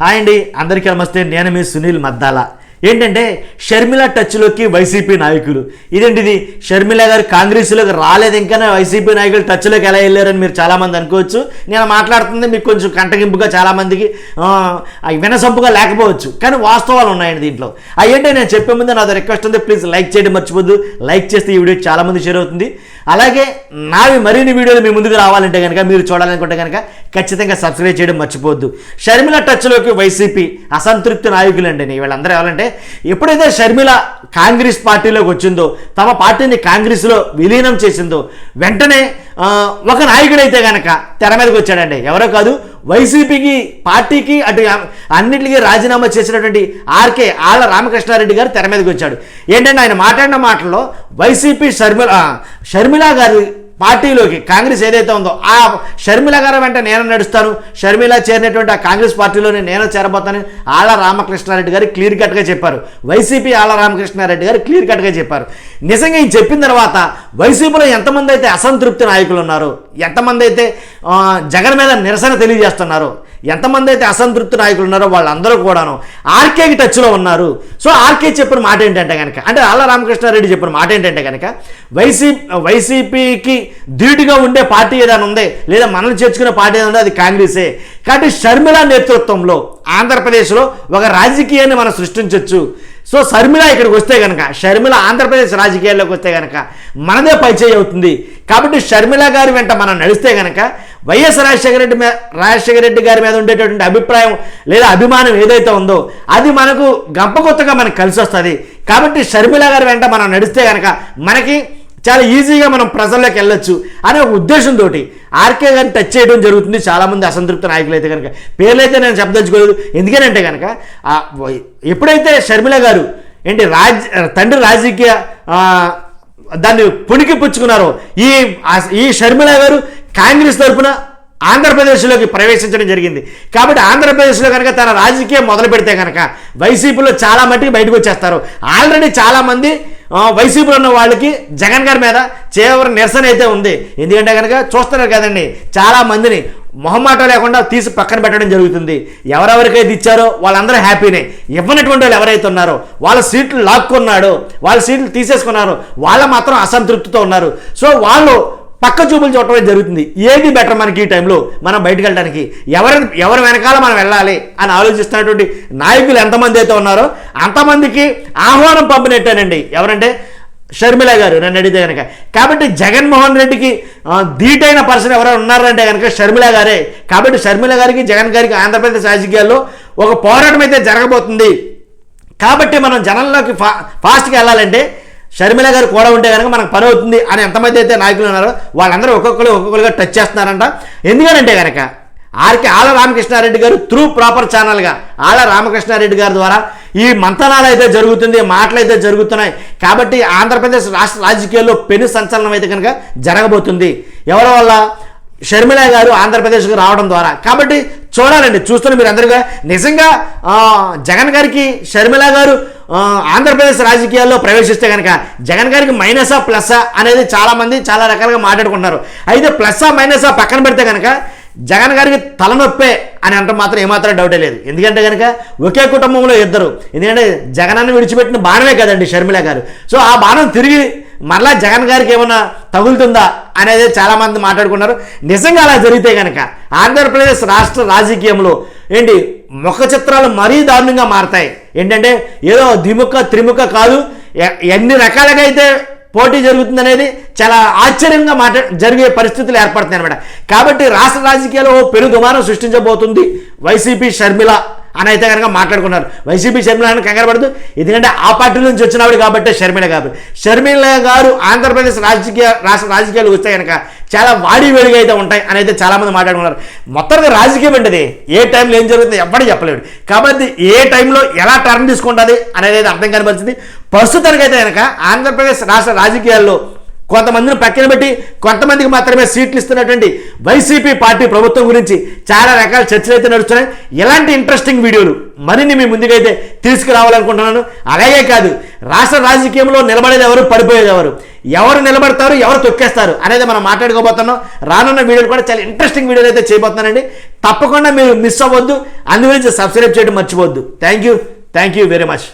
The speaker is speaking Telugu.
హాయ్ అండి అందరికీ నమస్తే. నేను మీ సునీల్ మద్దాల. ఏంటంటే షర్మిల టచ్లోకి వైసీపీ నాయకులు. ఇదేంటిది? షర్మిల గారు కాంగ్రెస్లోకి రాలేదు ఇంకా వైసీపీ నాయకులు టచ్లోకి ఎలా వెళ్ళారని మీరు చాలామంది అనుకోవచ్చు. నేను మాట్లాడుతుంది మీకు కొంచెం కంటగింపుగా చాలామందికి ఆ, వినసొంపుగా లేకపోవచ్చు. కానీ వాస్తవాలు ఉన్నాయండి దీంట్లో. అవి నేను చెప్పే ముందు నాతో రిక్వెస్ట్ ఉంది. ప్లీజ్ లైక్ చేయడం మర్చిపోద్దు. లైక్ చేస్తే ఈ వీడియో చాలామంది షేర్ అవుతుంది. అలాగే నావి మరిన్ని వీడియోలు మీ ముందుకు రావాలంటే కనుక మీరు చూడాలనుకుంటే కనుక ఖచ్చితంగా సబ్స్క్రైబ్ చేయడం మర్చిపోవద్దు. షర్మిల టచ్లోకి వైసీపీ అసంతృప్తి నాయకులండి. వీళ్ళందరూ ఎవరంటే ఎప్పుడైతే షర్మిల కాంగ్రెస్ పార్టీలోకి వచ్చిందో తమ పార్టీని కాంగ్రెస్లో విలీనం చేసిందో వెంటనే ఒక నాయకుడైతే కనుక తెర మీదకి వచ్చాడండి. ఎవరో కాదు వైసీపీకి పార్టీకి అటు అన్నిటికీ రాజీనామా చేసినటువంటి ఆర్కే ఆళ్ళ రామకృష్ణారెడ్డి గారు తెర మీదకి వచ్చాడు. ఏంటంటే ఆయన మాట్లాడిన మాటల్లో వైసీపీ షర్మిల ఆ, షర్మిల గారి పార్టీలోకి కాంగ్రెస్ ఏదైతే ఉందో ఆ షర్మిల గారు వెంట నేను నడుస్తాను. షర్మిల చేరినటువంటి ఆ కాంగ్రెస్ పార్టీలోనే నేను చేరబోతానని ఆళ్ళ రామకృష్ణారెడ్డి గారు క్లియర్ కట్గా చెప్పారు. వైసీపీ ఆళ్ళ రామకృష్ణారెడ్డి గారు క్లియర్ కట్గా చెప్పారు. నిజంగా ఈ చెప్పిన తర్వాత వైసీపీలో ఎంతమంది అయితే అసంతృప్తి నాయకులు ఉన్నారు ఎంతమంది అయితే జగన్ మీద నిరసన తెలియజేస్తున్నారు ఎంతమంది అయితే అసంతృప్తి నాయకులు ఉన్నారో వాళ్ళందరూ కూడాను ఆర్కేకి టచ్లో ఉన్నారు. సో ఆర్కే చెప్పిన మాట ఏంటంటే కనుక అంటే అల్ల రామకృష్ణారెడ్డి చెప్పిన మాట ఏంటంటే కనుక వైసీ వైసీపీకి ధీటుగా ఉండే పార్టీ ఏదైనా ఉంది లేదా మనల్ని చేర్చుకునే పార్టీ ఏదైనా అది కాంగ్రెసే. కాబట్టి షర్మిల నేతృత్వంలో ఆంధ్రప్రదేశ్లో ఒక రాజకీయాన్ని మనం సృష్టించవచ్చు సో షర్మిల ఇక్కడికి వస్తే కనుక షర్మిల ఆంధ్రప్రదేశ్ రాజకీయాల్లోకి వస్తే కనుక మనదే పరిచయం అవుతుంది. కాబట్టి షర్మిల గారి వెంట మనం నడిస్తే కనుక వైఎస్ రాజశేఖర రెడ్డి మీద రాజశేఖర రెడ్డి గారి మీద ఉండేటటువంటి అభిప్రాయం లేదా అభిమానం ఏదైతే ఉందో అది మనకు గంపకొత్తగా మనకు కలిసి వస్తుంది. కాబట్టి షర్మిల గారి వెంట మనం నడిస్తే కనుక మనకి చాలా ఈజీగా మనం ప్రజల్లోకి వెళ్ళొచ్చు అనే ఒక ఉద్దేశంతో ఆర్కే గారిని టచ్ చేయడం జరుగుతుంది. చాలామంది అసంతృప్త నాయకులు అయితే కనుక పేర్లైతే నేను చెప్పదలుచుకోలేదు. ఎందుకనంటే కనుక ఎప్పుడైతే షర్మిల గారు ఏంటి రాజ్ తండ్రి రాజకీయ దాన్ని పుణికి పుచ్చుకున్నారో ఈ ఈ షర్మిల గారు కాంగ్రెస్ తరఫున ఆంధ్రప్రదేశ్లోకి ప్రవేశించడం జరిగింది. కాబట్టి ఆంధ్రప్రదేశ్లో కనుక తన రాజకీయం మొదలు పెడితే కనుక వైసీపీలో చాలా మట్టికి బయటకు వచ్చేస్తారు. ఆల్రెడీ చాలామంది వైసీపీలో ఉన్న వాళ్ళకి జగన్ గారి మీద చేవర నిరసన అయితే ఉంది. ఎందుకంటే కనుక చూస్తున్నారు కదండి చాలా మందిని మొహమాట లేకుండా తీసి పక్కన పెట్టడం జరుగుతుంది. ఎవరెవరికైతే ఇచ్చారో వాళ్ళందరూ హ్యాపీనే. ఇవ్వనటువంటి వాళ్ళు ఎవరైతే ఉన్నారో వాళ్ళ సీట్లు లాక్కున్నాడో వాళ్ళ సీట్లు తీసేసుకున్నారు వాళ్ళ మాత్రం అసంతృప్తితో ఉన్నారు. సో వాళ్ళు పక్క చూపులు చూడటమే జరుగుతుంది. ఏది బెటర్ మనకి ఈ టైంలో మనం బయటకు వెళ్ళడానికి? ఎవరి ఎవరి వెనకాల మనం వెళ్ళాలి అని ఆలోచిస్తున్నటువంటి నాయకులు ఎంతమంది అయితే ఉన్నారో అంతమందికి ఆహ్వానం పంపినట్టేనండి. ఎవరంటే షర్మిల గారు నన్ను అడిగితే కనుక కాబట్టి జగన్మోహన్ రెడ్డికి దీటైన ధీటైన పర్సన్ ఎవరైనా ఉన్నారంటే కనుక షర్మిల గారే. కాబట్టి షర్మిల గారికి జగన్ గారికి ఆంధ్రప్రదేశ్ రాజకీయాల్లో ఒక పోరాటం అయితే జరగబోతుంది. కాబట్టి మనం జనంలోకి ఫా ఫాస్ట్గా వెళ్ళాలంటే షర్మిల గారు కూడా ఉంటే కనుక మనకు పని అవుతుంది అని ఎంతమంది అయితే నాయకులు ఉన్నారో వాళ్ళందరూ ఒక్కొక్కరు ఒక్కొక్కరుగా టచ్ చేస్తున్నారంట. ఎందుకనంటే కనుక ఆర్కే ఆళ్ళ రామకృష్ణారెడ్డి గారు త్రూ ప్రాపర్ ఛానల్గా ఆళ్ళ రామకృష్ణారెడ్డి గారి ద్వారా ఈ మంతనాలు అయితే జరుగుతుంది మాటలు అయితే జరుగుతున్నాయి. కాబట్టి ఆంధ్రప్రదేశ్ రాష్ట్ర రాజకీయాల్లో పెను సంచలనం అయితే కనుక జరగబోతుంది. ఎవరి వల్ల? షర్మిల గారు ఆంధ్రప్రదేశ్కి రావడం ద్వారా. కాబట్టి చూడాలండి చూస్తున్న మీరు అందరుగా నిజంగా జగన్ గారికి షర్మిల గారు ఆంధ్రప్రదేశ్ రాజకీయాల్లో ప్రవేశిస్తే కనుక జగన్ గారికి మైనసా ప్లస్సా అనేది చాలామంది చాలా రకాలుగా మాట్లాడుకుంటున్నారు. అయితే ప్లస్సా మైనసా పక్కన పెడితే కనుక జగన్ గారికి తలనొప్పే అని అంటే మాత్రం ఏమాత్రం డౌటే లేదు. ఎందుకంటే కనుక ఒకే కుటుంబంలో ఇద్దరు. ఎందుకంటే జగనాన్ని విడిచిపెట్టిన బాణమే కదండి షర్మిల గారు. సో ఆ బాణం తిరిగి మరలా జగన్ గారికి ఏమైనా తగులుతుందా అనేది చాలామంది మాట్లాడుకున్నారు. నిజంగా అలా జరిగితే కనుక ఆంధ్రప్రదేశ్ రాష్ట్ర రాజకీయంలో ఏంటి ముఖ చిత్రాలు మరీ దారుణంగా మారతాయి. ఏంటంటే ఏదో ద్విముఖ త్రిముఖ కాదు ఎన్ని రకాలుగా అయితే పోటీ జరుగుతుంది అనేది చాలా ఆశ్చర్యంగా మాట జరిగే పరిస్థితులు ఏర్పడుతున్నాయి అనమాట కాబట్టి రాష్ట్ర రాజకీయాల్లో ఓ పెను దుమారం సృష్టించబోతుంది వైసీపీ షర్మిల. అని అయితే కనుక మాట్లాడుకున్నారు. వైసీపీ షర్మిల అని కంగారు పడదు ఎందుకంటే ఆ పార్టీ నుంచి వచ్చినవాడు కాబట్టి షర్మిల గారు. షర్మిల గారు ఆంధ్రప్రదేశ్ రాజకీయ రాష్ట్ర రాజకీయాలు వస్తే కనుక చాలా వాడి వేడిగా అయితే ఉంటాయి అని అయితే చాలామంది మాట్లాడుకున్నారు. మొత్తం రాజకీయం ఏంటిది? ఏ టైంలో ఏం జరుగుతుంది ఎవ్వడూ చెప్పలేడు. కాబట్టి ఏ టైంలో ఎలా టర్న్ తీసుకుంటుంది అనేది అయితే అర్థం కనిపించింది ప్రస్తుతానికైతే కనుక ఆంధ్రప్రదేశ్ రాష్ట్ర రాజకీయాల్లో కొంతమందిని పక్కన పెట్టి కొంతమందికి మాత్రమే సీట్లు ఇస్తున్నటువంటి వైసీపీ పార్టీ ప్రభుత్వం గురించి చాలా రకాల చర్చలు అయితే నడుస్తున్నాయి. ఇలాంటి ఇంట్రెస్టింగ్ వీడియోలు మరిన్ని మీ ముందుకైతే తీసుకురావాలనుకుంటున్నాను. అలాగే కాదు రాష్ట్ర రాజకీయంలో నిలబడేది ఎవరు పడిపోయేది ఎవరు? ఎవరు నిలబడతారు ఎవరు తొక్కేస్తారు అనేది మనం మాట్లాడుకోబోతున్నాం. రానున్న వీడియోలు కూడా చాలా ఇంట్రెస్టింగ్ వీడియోలు అయితే చేయబోతున్నానండి. తప్పకుండా మీరు మిస్ అవ్వద్దు. అందు గురించి సబ్స్క్రైబ్ చేయడం మర్చిపోవద్దు. Thank you thank you very much